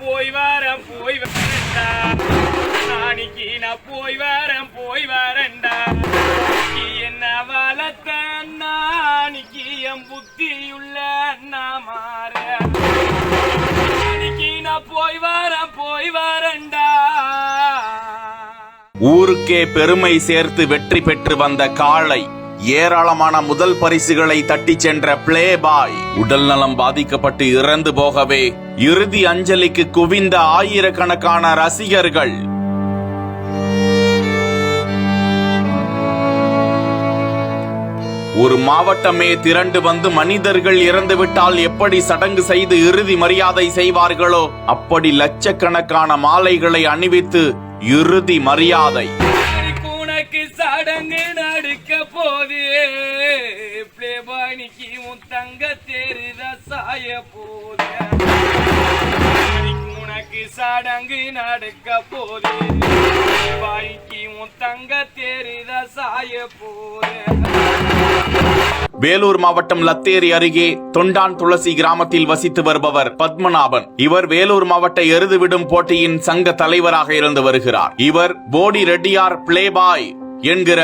போய் வரேன் போய் வரண்டா. நாளைக்கு நான் போய் வரேன் போய் வரண்டா. என்ன வளர்த்த நாளைக்கு என் புத்தியுள்ள அண்ணா மாற. நாளைக்கு நான் போய் வரேன் போய் வரண்டா. ஊருக்கே பெருமை சேர்த்து வெற்றி பெற்று வந்த காளை. ஏராளமான முதல் பரிசுகளை தட்டி சென்ற பிளே பாய் உடல் நலம் பாதிக்கப்பட்டு இறந்து போகவே இறுதி அஞ்சலிக்கு குவிந்த ஆயிரக்கணக்கான ரசிகர்கள். ஒரு மாவட்டமே திரண்டு வந்து மனிதர்கள் இறந்துவிட்டால் எப்படி சடங்கு செய்து இறுதி மரியாதை செய்வார்களோ அப்படி லட்சக்கணக்கான மாலைகளை அணிவித்து இறுதி மரியாதை. சடங்கு போது பிளேபாணிக்கு உன் தங்க தெரித சாய போது. உனக்கு சடங்கு நடக்க போது. பாய்க்கு உன் தங்க தெரித சாய போது. வேலூர் மாவட்டம் லத்தேரி அருகே தொண்டான் துளசி கிராமத்தில் வசித்து வருபவர் பத்மநாபன். இவர் வேலூர் மாவட்ட எருதுவிடும் போட்டியின் சங்க தலைவராக இருந்து வருகிறார். இவர் போடி ரெட்டியார் பிளேபாய் என்கிற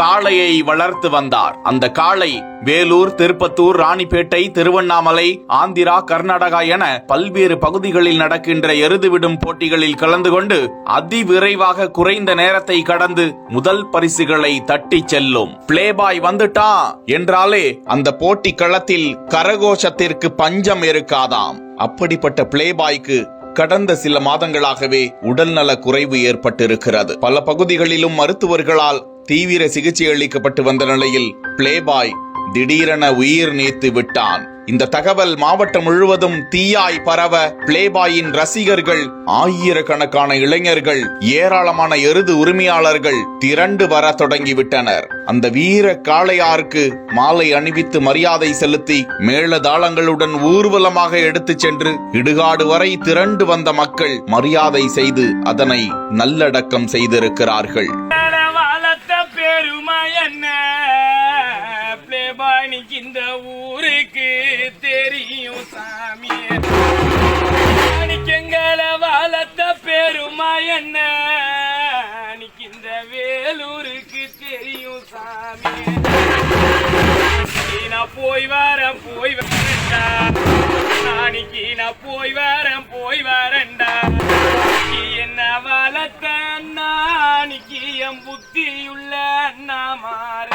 காளையை வளர்த்து வந்தார். அந்த காளை வேலூர் திருப்பத்தூர் ராணிப்பேட்டை திருவண்ணாமலை ஆந்திரா கர்நாடகா என பல்வேறு பகுதிகளில் நடக்கின்ற எருதுவிடும் போட்டிகளில் கலந்து கொண்டு அதிவிரைவாக குறைந்த நேரத்தை கடந்து முதல் பரிசுகளை தட்டி செல்லும். பிளேபாய் வந்துட்டா என்றாலே அந்த போட்டி களத்தில் கரகோஷத்திற்கு பஞ்சம் இருக்காதாம். அப்படிப்பட்ட பிளேபாய்க்கு கடந்த சில மாதங்களாகவே உடல்நல குறைவு ஏற்பட்டிருக்கிறது. பல பகுதிகளிலும் மருத்துவர்களால் தீவிர சிகிச்சை அளிக்கப்பட்டு வந்த நிலையில் பிளேபாய் திடீரென உயிர் நீத்து விட்டான். இந்த தகவல் மாவட்டம் முழுவதும் தீயாய் பரவ பிளேபாயின் ரசிகர்கள் ஆயிரக்கணக்கான இளைஞர்கள் ஏராளமான எருது உரிமையாளர்கள் திரண்டு வர தொடங்கிவிட்டனர். அந்த வீர காளையாருக்கு மாலை அணிவித்து மரியாதை செலுத்தி மேளதாளங்களுடன் ஊர்வலமாக எடுத்துச் சென்று இடுகாடு வரை திரண்டு வந்த மக்கள் மரியாதை செய்து அதனை நல்லடக்கம் செய்திருக்கிறார்கள். இந்த ஊருக்கு தெரியும் சாமி. எங்களை வளர்த்த பெருமா என்ன? அன்னைக்கு இந்த வேலூருக்கு தெரியும் சாமி. நான் போய் வர போய் வரண்டா நாளைக்கு நான் போய் வர போய் வரண்டா என்ன வளர்த்த நாளைக்கு என் புத்தியுள்ள நான் மாற.